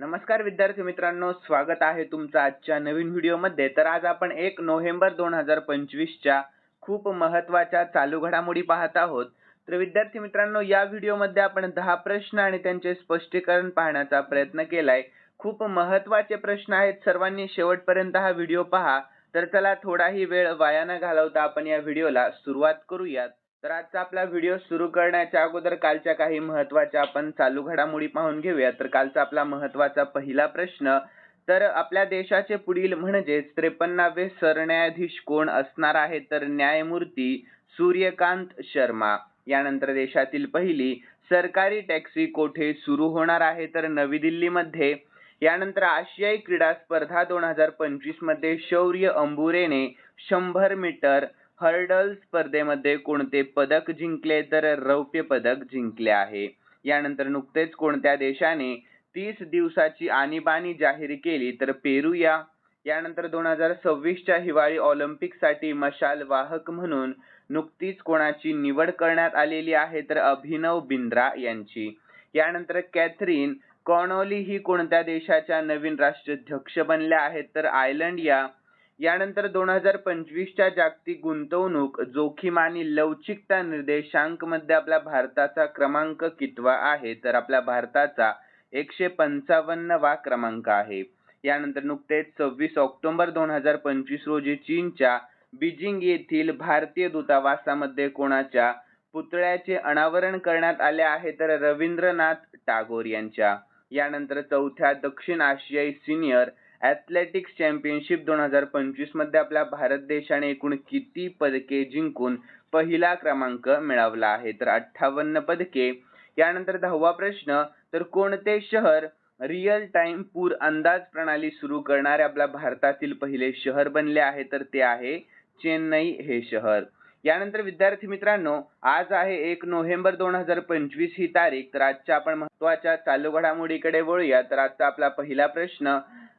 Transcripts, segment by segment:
नमस्कार विद्यार्थी मित्रांनो स्वागत आहे तुमचं आजच्या नवीन व्हिडिओमध्ये. तर आज आपण एक नोव्हेंबर दोन हजार पंचवीसच्या खूप महत्त्वाच्या चालू घडामोडी पाहत आहोत. तर विद्यार्थी मित्रांनो या व्हिडिओमध्ये आपण दहा प्रश्न आणि त्यांचे स्पष्टीकरण पाहण्याचा प्रयत्न केलाय. खूप महत्त्वाचे प्रश्न आहेत. सर्वांनी शेवटपर्यंत हा व्हिडिओ पहा. तर चला थोडाही वेळ वाया न घालवता आपण या व्हिडिओला सुरुवात करूयात. तर आजचा आपला व्हिडिओ सुरू करण्याच्या अगोदर कालच्या काही महत्त्वाच्या आपण चालू घडामोडी पाहून घेऊया. तर कालचा आपला महत्त्वाचा पहिला प्रश्न तर आपल्या देशाचे पुढील म्हणजेच त्रेपन्नावे सरन्यायाधीश कोण असणार आहे? तर न्यायमूर्ती सूर्यकांत शर्मा. यानंतर देशातील पहिली सरकारी टॅक्सी कोठे सुरू होणार आहे? तर नवी दिल्लीमध्ये. यानंतर आशियाई क्रीडा स्पर्धा दोन हजार पंचवीसमध्ये शौर्य अंबुरेने शंभर मीटर हर्डल स्पर्धेमध्ये कोणते पदक जिंकले तर रौप्य पदक जिंकले आहे? यानंतर नुकतेच कोणत्या देशाने तीस दिवसाची आणीबाणी जाहीर केली तर पेरू या? यानंतर दोन हजार सव्वीसच्या हिवाळी ऑलिम्पिकसाठी मशाल वाहक म्हणून नुकतीच कोणाची निवड करण्यात आलेली आहे तर अभिनव बिंद्रा यांची. यानंतर कॅथरीन कॉनॉली ही कोणत्या देशाच्या नवीन राष्ट्राध्यक्ष बनल्या आहेत तर आयर्लंड या? यानंतर दोन हजार पंचवीसच्या जागतिक गुंतवणूक जोखीम आणि लवचिकता निर्देशांकमध्ये आपल्या भारताचा क्रमांक कितवा आहे? तर आपल्या भारताचा एकशे पंचावन्नवा क्रमांक आहे. यानंतर नुकतेच सव्वीस ऑक्टोबर दोन हजार पंचवीस रोजी चीनच्या बीजिंग येथील भारतीय दूतावासामध्ये कोणाच्या पुतळ्याचे अनावरण करण्यात आले आहे? तर रवींद्रनाथ टागोर यांच्या. यानंतर चौथ्या दक्षिण आशियाई सिनियर ॲथलेटिक्स चॅम्पियनशिप दोन हजार पंचवीसमध्ये आपल्या भारत देशाने एकूण किती पदके जिंकून पहिला क्रमांक मिळवला आहे? तर अठ्ठावन्न पदके. यानंतर दहावा प्रश्न तर कोणते शहर रिअल टाइम पूर अंदाज प्रणाली सुरू करणारे आपल्या भारतातील पहिले शहर बनले आहे? तर ते आहे चेन्नई हे शहर. यानंतर विद्यार्थी मित्रांनो आज आहे एक नोव्हेंबर दोन हजार पंचवीस ही तारीख. तर आजच्या आपण महत्त्वाच्या चालू घडामोडीकडे वळूया. तर आजचा आपला पहिला प्रश्न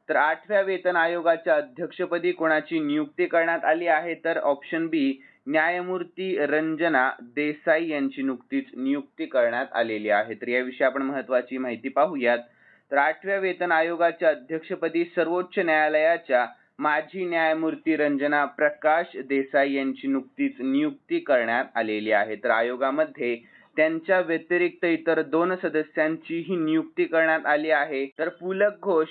तर आठव्या वेतन आयोगाच्या अध्यक्षपदी कोणाची नियुक्ती करण्यात आली आहे? तर ऑप्शन बी न्यायमूर्ती रंजना देसाई यांची नुकतीच नियुक्ती करण्यात आलेली आहे. तर याविषयी आपण महत्वाची माहिती पाहूयात. तर आठव्या वेतन आयोगाच्या अध्यक्षपदी सर्वोच्च न्यायालयाच्या माजी न्यायमूर्ती रंजना प्रकाश देसाई यांची नुकतीच नियुक्ती करण्यात आलेली आहे. तर आयोगामध्ये त्यांच्या व्यतिरिक्त इतर दोन सदस्यांचीही नियुक्ती करण्यात आली आहे. तर Pulak Ghosh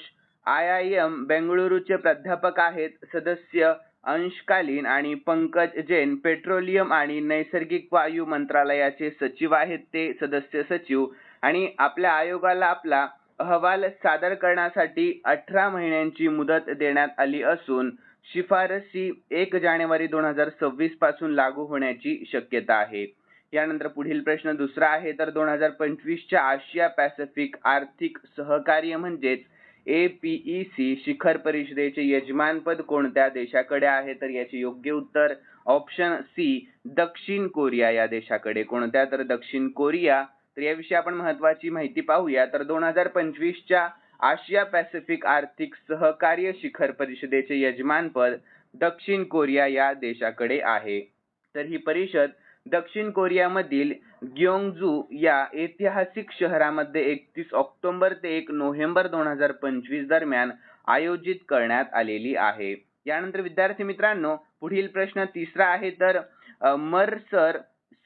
I I M बेंगळुरूचे प्राध्यापक आहेत सदस्य अंशकालीन आणि पंकज जैन पेट्रोलियम आणि नैसर्गिक वायू मंत्रालयाचे सचिव आहेत ते सदस्य सचिव. आणि आपल्या आयोगाला आपला अहवाल सादर करण्यासाठी अठरा महिन्यांची मुदत देण्यात आली असून शिफारसी एक जानेवारी दोन हजार सव्वीसपासून लागू होण्याची शक्यता आहे. यानंतर पुढील प्रश्न दुसरा आहे तर दोन हजार पंचवीसच्या आशिया पॅसिफिक आर्थिक सहकार्य म्हणजेच एपीईसी शिखर परिषदेचे यजमानपद कोणत्या देशाकडे आहे? तर याचे योग्य उत्तर ऑप्शन सी दक्षिण कोरिया या देशाकडे. कोणत्या? तर दक्षिण कोरिया. तर याविषयी आपण महत्वाची माहिती पाहूया. तर दोन हजार पंचवीसच्या आशिया पॅसिफिक आर्थिक सहकार्य शिखर परिषदेचे यजमानपद दक्षिण कोरिया या देशाकडे आहे. तर ही परिषद दक्षिण कोरियामधील ग्योंगजू या ऐतिहासिक शहरामध्ये एकतीस ऑक्टोबर ते एक नोव्हेंबर दोन हजार पंचवीस दरम्यान आयोजित करण्यात आलेली आहे. यानंतर विद्यार्थी मित्रांनो पुढील प्रश्न तिसरा आहे. तर Mercer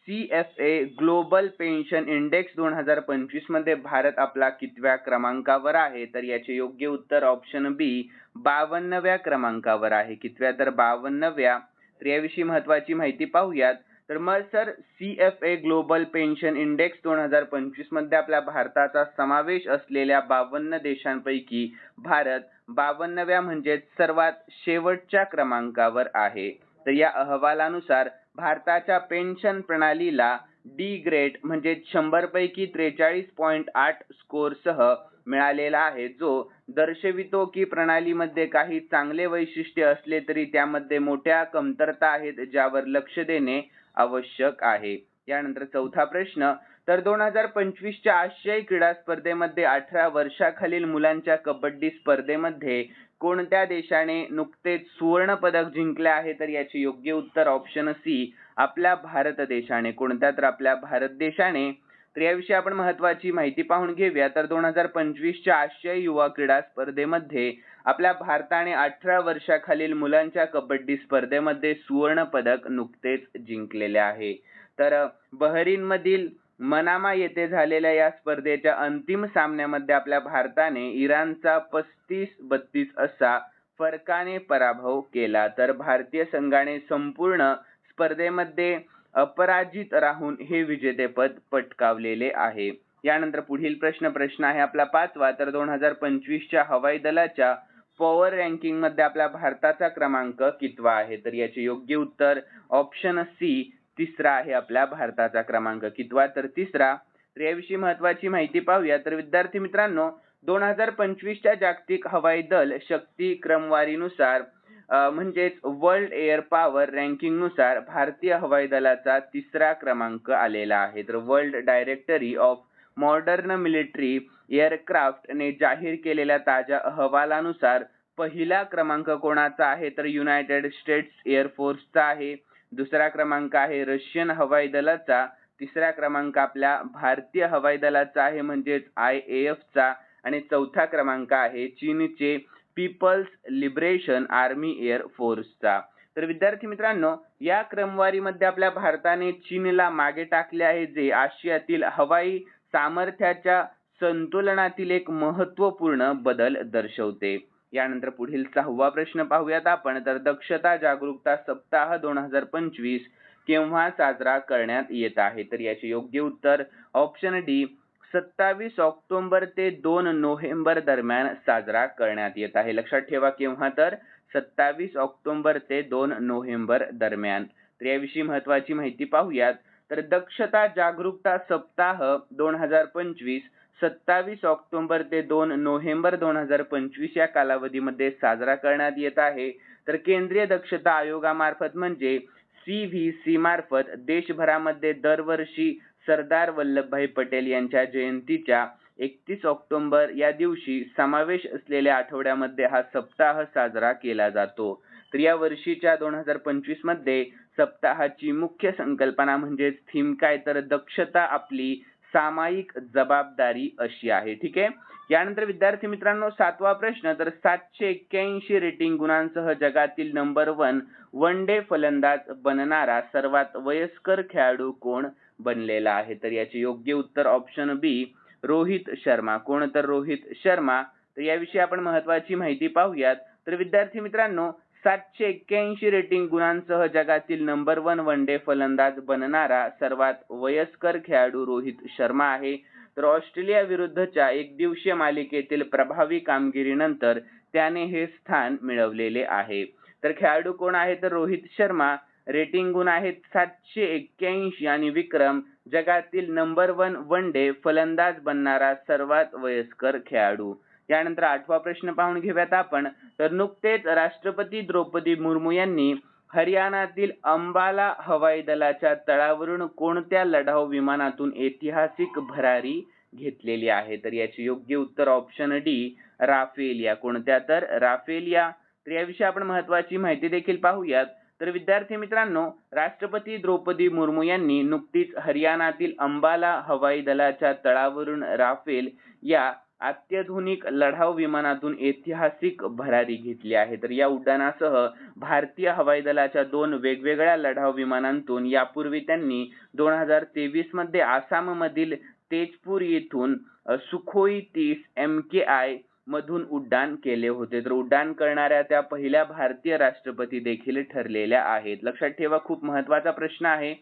C F A global pension index दोन हजार पंचवीसमध्ये भारत आपला कितव्या क्रमांकावर आहे? तर याचे योग्य उत्तर ऑप्शन बी बावन्नव्या क्रमांकावर आहे. कितव्या? तर बावन्नव्या. तर याविषयी महत्वाची माहिती पाहूयात. तर मग sir C F A global pension index दोन हजार पंचवीसमध्ये आपल्या भारताचा समावेश असलेल्या बावन्न देशांपैकी भारत बावन्नव्या म्हणजेच सर्वात शेवटच्या क्रमांकावर आहे. तर या अहवालानुसार भारताच्या पेन्शन प्रणालीला डी ग्रेड म्हणजे शंभर पैकी त्रेचाळीस पॉईंट आठ स्कोर सह मिळालेला आहे जो दर्शवितो की प्रणालीमध्ये काही चांगले वैशिष्ट्य असले तरी त्यामध्ये मोठ्या कमतरता आहेत ज्यावर लक्ष देणे आवश्यक आहे. यानंतर चौथा प्रश्न तर दोन हजार पंचवीसच्या आशियाई क्रीडा स्पर्धेमध्ये अठरा वर्षाखालील मुलांच्या कबड्डी स्पर्धेमध्ये कोणत्या देशाने नुकतेच सुवर्ण पदक जिंकले आहे? तर याचे योग्य उत्तर ऑप्शन सी आपल्या भारत देशाने. कोणत्या तर आपल्या भारत देशाने? तर याविषयी आपण महत्वाची माहिती पाहून घेऊया. तर दोन हजार पंचवीसच्या आशियाई युवा क्रीडा स्पर्धेमध्ये आपल्या भारताने अठरा वर्षाखालील मुलांच्या कबड्डी स्पर्धेमध्ये सुवर्ण पदक नुकतेच जिंकलेले आहे. तर बहरीनमधील मनामा येथे झालेल्या या स्पर्धेच्या अंतिम सामन्यामध्ये आपल्या भारताने इराणचा पस्तीस बत्तीस असा फरकाने पराभव केला. तर भारतीय संघाने संपूर्ण स्पर्धेमध्ये अपराजित राहून हे विजेतेपद पटकावलेले आहे. यानंतर पुढील प्रश्न प्रश्न आहे आपला पाचवा. तर दोन हजार पंचवीसच्या हवाई दलाच्या पॉवर रँकिंगमध्ये आपल्या भारताचा क्रमांक कितवा आहे? तर याचे योग्य उत्तर ऑप्शन सी तिसरा आहे आपल्या भारताचा क्रमांक कितवा? तर तिसरा तर याविषयी महत्वाची माहिती पाहूया. तर विद्यार्थी मित्रांनो दोन हजार पंचवीसच्या जागतिक हवाई दल शक्ती क्रमवारीनुसार म्हणजेच वर्ल्ड एअर पॉवर रँकिंगनुसार भारतीय हवाई दलाचा तिसरा क्रमांक आलेला आहे. तर world directory of modern military एअरक्राफ्टने जाहीर केलेल्या ताज्या अहवालानुसार पहिला क्रमांक कोणाचा आहे तर युनायटेड स्टेट्स एअरफोर्सचा आहे. दुसरा क्रमांक आहे रशियन हवाई दलाचा. तिसरा क्रमांक आपल्या भारतीय हवाई दलाचा आहे म्हणजेच आय ए एफचा आणि चौथा क्रमांक आहे चीनचे पीपल्स लिबरेशन आर्मी एअर फोर्सचा तर विद्यार्थी मित्रांनो या क्रमवारीमध्ये आपल्या भारताने चीनला मागे टाकले आहे जे आशियातील हवाई सामर्थ्याच्या संतुलनातील एक महत्त्वपूर्ण बदल दर्शवते. यानंतर पुढील सहावा प्रश्न पाहूयात आपण. तर दक्षता जागरूकता सप्ताह दोन हजार पंचवीस केव्हा साजरा करण्यात येत आहे? तर याचे योग्य उत्तर ऑप्शन डी सत्तावीस ऑक्टोबर ते दोन नोव्हेंबर दरम्यान साजरा करण्यात येत आहे. लक्षात ठेवा केव्हा तर? सत्तावीस ऑक्टोबर ते दोन नोव्हेंबर दरम्यान. तर याविषयी महत्वाची माहिती पाहूयात. तर दक्षता जागरूकता सप्ताह दोन हजार पंचवीस सत्तावीस ऑक्टोबर ते दोन नोव्हेंबर दोन हजार पंचवीस या कालावधीमध्ये साजरा करण्यात येत आहे. तर केंद्रीय दक्षता आयोगामार्फत म्हणजे सी व्ही सी मार्फत देशभरामध्ये दरवर्षी सरदार वल्लभभाई पटेल यांच्या जयंतीच्या एकतीस ऑक्टोबर या दिवशी समावेश असलेल्या आठवड्यामध्ये हा सप्ताह साजरा केला जातो. तर या वर्षीच्या दोन हजार पंचवीसमध्ये सप्ताहाची मुख्य संकल्पना म्हणजेच थीम काय? तर दक्षता आपली सामायिक जबाबदारी अशी आहे. ठीक आहे? यानंतर विद्यार्थी मित्रांनो सातवा प्रश्न तर सातशे एक्क्याऐंशी रेटिंग गुणांसह जगातील नंबर वन वन डे फलंदाज बनणारा सर्वात वयस्कर खेळाडू कोण बनलेला आहे? तर याचे योग्य उत्तर ऑप्शन बी रोहित शर्मा. कोण तर रोहित शर्मा? तर याविषयी आपण महत्वाची माहिती पाहूयात. तर विद्यार्थी मित्रांनो सातशे एक्क्याऐंशी रेटिंग गुणांसह जगातील नंबर वन वन डे फलंदाज बनणारा सर्वात वयस्कर खेळाडू रोहित शर्मा आहे. तर ऑस्ट्रेलिया विरुद्धच्या एक दिवसीय मालिकेतील प्रभावी कामगिरीनंतर त्याने हे स्थान मिळवलेले आहे. तर खेळाडू कोण आहे? तर रोहित शर्मा. रेटिंग गुण आहेत सातशे एक्क्याऐंशी आणि विक्रम. जगातील नंबर वन वन डे फलंदाज बनणारा सर्वात वयस्कर खेळाडू. यानंतर आठवा प्रश्न पाहून घेऊयात आपण. तर नुकतेच राष्ट्रपती द्रौपदी मुर्मू यांनी हरियाणातील अंबाला हवाई दलाच्या तळावरून कोणत्या लढाऊ विमानातून ऐतिहासिक भरारी घेतलेली आहे? तर याचे योग्य उत्तर ऑप्शन डी राफेल या कोणत्या? तर राफेल या तर याविषयी आपण महत्वाची माहिती देखील पाहूयात. तर विद्यार्थी मित्रांनो राष्ट्रपती द्रौपदी मुर्मू यांनी नुकतीच हरियाणातील अंबाला हवाई दलाच्या तळावरून राफेल या अत्याधुनिक लढाऊ विमानातून ऐतिहासिक भरारी घेतली आहे. तर या उड्डाणासह भारतीय हवाई दलाच्या दोन वेगवेगळ्या लढाऊ विमानांतून यापूर्वी त्यांनी दोन हजार तेवीसमध्ये आसाम मधील तेजपूर येथून सुखोई तीस एम के आय मधून उड्डाण केले होते. तर उड्डाण करणाऱ्या त्या पहिल्या भारतीय राष्ट्रपती देखील ठरलेल्या आहेत. लक्षात ठेवा खूप महत्त्वाचा प्रश्न आहे.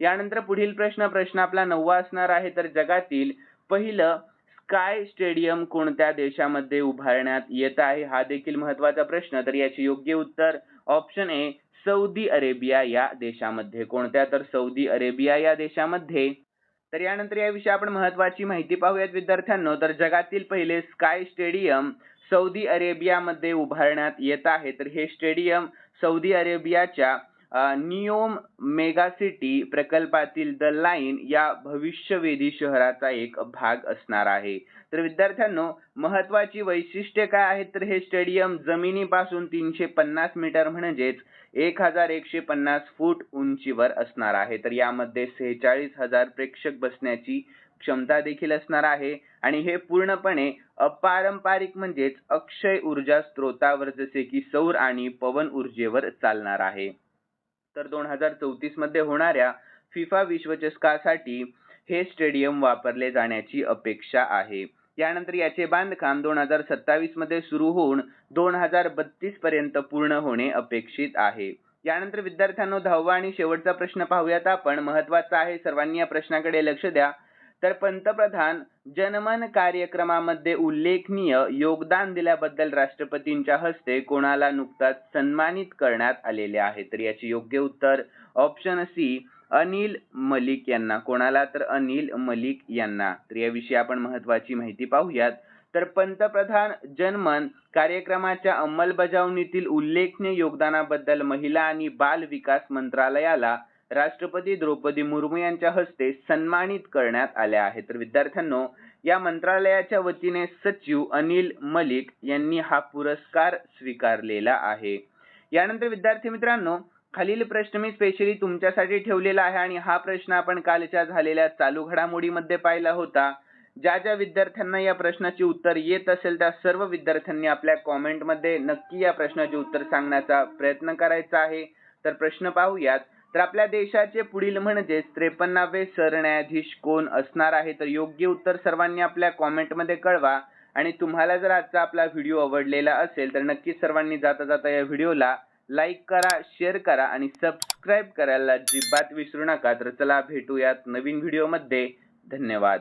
यानंतर पुढील प्रश्न प्रश्न आपला नववा असणार आहे. तर जगातील पहिलं स्काय स्टेडियम कोणत्या देशामध्ये उभारण्यात येत आहे? हा देखील महत्त्वाचा प्रश्न. तर याचे योग्य उत्तर ऑप्शन ए सौदी अरेबिया या देशामध्ये. कोणत्या? तर सौदी अरेबिया या देशामध्ये. तर यानंतर याविषयी आपण महत्वाची माहिती पाहूयात विद्यार्थ्यांनो. तर जगातील पहिले स्काय स्टेडियम सौदी अरेबियामध्ये उभारण्यात येत आहे. तर हे स्टेडियम सौदी अरेबियाच्या नियोम मेगा सिटी प्रकल्पातील द लाईन या भविष्यवेधी शहराचा एक भाग असणार आहे. तर विद्यार्थ्यांनो महत्वाची वैशिष्ट्ये काय आहेत? तर हे स्टेडियम जमिनीपासून तीनशे पन्नास मीटर म्हणजेच एक हजार एकशे पन्नास फूट उंचीवर असणार आहे. तर यामध्ये सेहेचाळीस हजार प्रेक्षक बसण्याची क्षमता देखील असणार आहे. आणि हे पूर्णपणे अपारंपरिक म्हणजेच अक्षय ऊर्जा स्त्रोतावर जसे की सौर आणि पवन ऊर्जेवर चालणार आहे. तर दोन हजार चौतीसमध्ये होणाऱ्या फिफा विश्वचषकासाठी हे स्टेडियम वापरले जाण्याची अपेक्षा आहे. यानंतर याचे बांधकाम दोन हजार सत्तावीसमध्ये सुरू होऊन दोन हजार बत्तीस पर्यंत पूर्ण होणे अपेक्षित आहे. यानंतर विद्यार्थ्यांनो दहावा आणि शेवटचा प्रश्न पाहूयात आपण. महत्त्वाचा आहे सर्वांनी या प्रश्नाकडे लक्ष द्या. तर पंतप्रधान जनमन कार्यक्रमामध्ये उल्लेखनीय योगदान दिल्याबद्दल राष्ट्रपतींच्या हस्ते कोणाला नुकताच सन्मानित करण्यात आलेले आहे? तर याचे योग्य उत्तर ऑप्शन सी अनिल मलिक यांना. कोणाला तर अनिल मलिक यांना. तर याविषयी आपण महत्वाची माहिती पाहूयात. तर पंतप्रधान जनमन कार्यक्रमाच्या अंमलबजावणीतील उल्लेखनीय योगदानाबद्दल महिला आणि बाल विकास मंत्रालयाला राष्ट्रपती द्रौपदी मुर्मू यांच्या हस्ते सन्मानित करण्यात आल्या आहेत तर विद्यार्थ्यांनो या मंत्रालयाच्या वतीने सचिव अनिल मलिक यांनी हा पुरस्कार स्वीकारलेला आहे. यानंतर विद्यार्थी मित्रांनो खालील प्रश्न मी स्पेशली तुमच्यासाठी ठेवलेला आहे आणि हा प्रश्न आपण कालच्या झालेल्या चालू घडामोडीमध्ये पाहिला होता. ज्या ज्या विद्यार्थ्यांना या प्रश्नाचे उत्तर येत असेल त्या सर्व विद्यार्थ्यांनी आपल्या कॉमेंटमध्ये नक्की या प्रश्नाचे उत्तर सांगण्याचा प्रयत्न करायचा आहे. तर प्रश्न पाहूयात. तर आपल्या देशाचे पुढील म्हणजेच त्रेपन्नावे सरन्यायाधीश कोण असणार आहे? तर योग्य उत्तर सर्वांनी आपल्या कॉमेंटमध्ये कळवा. आणि तुम्हाला जर आजचा आपला व्हिडिओ आवडलेला असेल तर नक्की सर्वांनी जाता जाता या व्हिडिओला लाईक करा शेअर करा आणि सबस्क्राईब करायला अजिबात विसरू नका. तर चला भेटूयात नवीन व्हिडिओमध्ये धन्यवाद.